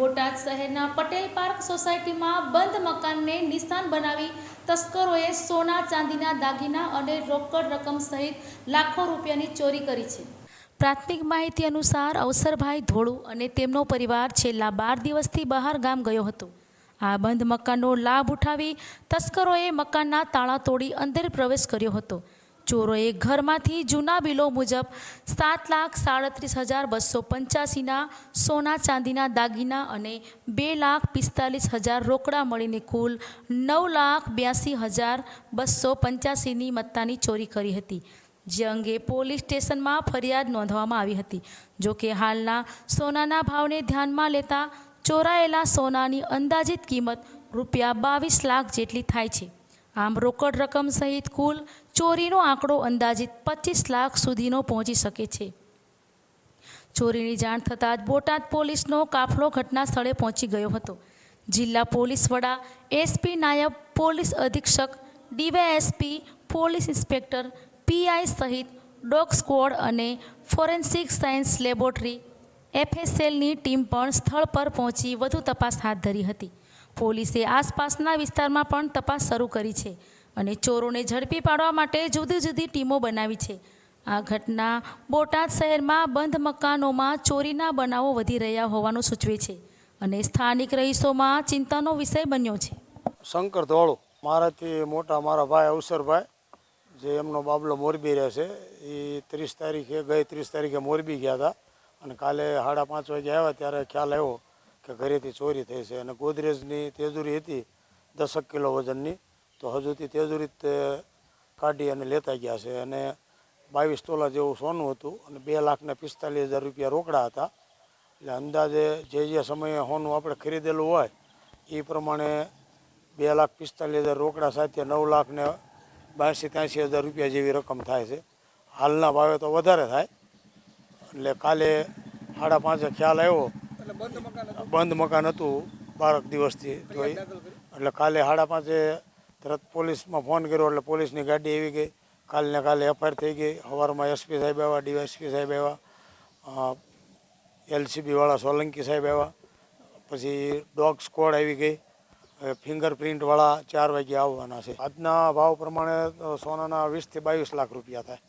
બોટાદ શહેરના પટેલ પાર્ક સોસાયટીમાં બંધ મકાનને નિશાન બનાવી તસ્કરોએ સોના, ચાંદીના દાગીના અને રોકડ રકમ સહિત લાખો રૂપિયાની ચોરી કરી છે. પ્રાથમિક માહિતી અનુસાર અવસરભાઈ ધોળુ અને તેમનો પરિવાર છેલ્લા બાર દિવસથી બહાર ગામ ગયો હતો. આ બંધ મકાનનો લાભ ઉઠાવી તસ્કરોએ મકાનના તાળા તોડી અંદર પ્રવેશ કર્યો હતો. ચોરોએ ઘરમાંથી જૂના બિલો મુજબ સાત લાખ સાડત્રીસ હજાર બસો પંચ્યાસીના સોના ચાંદીના દાગીના અને બે લાખ પિસ્તાલીસ હજાર રોકડા મળીને કુલ નવ લાખ બ્યાસી હજાર બસો પંચ્યાસીની મત્તાની ચોરી કરી હતી. જે અંગે પોલીસ સ્ટેશનમાં ફરિયાદ નોંધવામાં આવી હતી. જોકે હાલના સોનાના ભાવને ધ્યાનમાં લેતા ચોરાયેલા સોનાની અંદાજિત કિંમત રૂપિયા બાવીસ લાખ જેટલી થાય છે. આમ રોકડ રકમ સહિત કુલ ચોરીનો આંકડો અંદાજિત પચીસ લાખ સુધીનો પહોંચી શકે છે. ચોરીની જાણ થતાં જ બોટાદ પોલીસનો કાફલો ઘટના સ્થળે પહોંચી ગયો હતો. જિલ્લા પોલીસ વડા એસપી નાયબ પોલીસ અધિક્ષક, ડીવાયએસપી, પોલીસ ઇન્સ્પેક્ટર, પીઆઈ સહિત ડોગ સ્ક્વોડ અને ફોરેન્સિક સાયન્સ લેબોરેટરી એફએસએલની ટીમ પણ સ્થળ પર પહોંચી વધુ તપાસ હાથ ધરી હતી. પોલીસે આસપાસના વિસ્તારમાં પણ તપાસ શરૂ કરી છે અને ચોરોને ઝડપી પાડવા માટે જુદી જુદી ટીમો બનાવી છે. આ ઘટના બોટાદ શહેરમાં બંધ મકાનોમાં ચોરીના બનાવો વધી રહ્યા હોવાનું સૂચવે છે અને સ્થાનિક રહીશોમાં ચિંતાનો વિષય બન્યો છે. શંકર ધોળો, મારાથી મોટા મારા ભાઈ અવસરભાઈ, જે એમનો બાબલો મોરબી રહે છે, એ ત્રીસ તારીખે ગઈ ત્રીસ તારીખે મોરબી ગયા હતા અને કાલે સાડા પાંચ વાગે આવ્યા ત્યારે ખ્યાલ આવ્યો કે ઘરેથી ચોરી થઈ છે. અને ગોદરેજની તેજુરી હતી, દસક કિલો વજનની. તો હજુથી તેજુરી કાઢી અને લેતા ગયા છે. અને બાવીસ તોલા જેવું સોનું હતું અને બે લાખને પિસ્તાલીસ હજાર રૂપિયા રોકડા હતા. એટલે અંદાજે જે જે સમયે સોનું આપણે ખરીદેલું હોય, એ પ્રમાણે બે લાખ પિસ્તાલીસ હજાર રોકડા સાથે નવ લાખને બાસી ત્યાંસી હજાર રૂપિયા જેવી રકમ થાય છે. હાલના ભાવે તો વધારે થાય. એટલે કાલે સાડા પાંચે ખ્યાલ આવ્યો. બંધ મકાન હતું? બારક દિવસથી તો એટલે કાલે સાડા પાંચે તરત પોલીસમાં ફોન કર્યો એટલે પોલીસની ગાડી આવી ગઈ. કાલને કાલે એફઆઈઆર થઈ ગઈ. સવારમાં એસપી સાહેબ આવ્યા ડીવાયએસપી સાહેબ આવ્યા એલસીબીવાળા સોલંકી સાહેબ આવ્યા. પછી ડોગ સ્કોડ આવી ગઈ. ફિંગરપ્રિન્ટવાળા ચાર વાગે આવવાના છે. આજના ભાવ પ્રમાણે સોનાના વીસથી બાવીસ લાખ રૂપિયા થાય.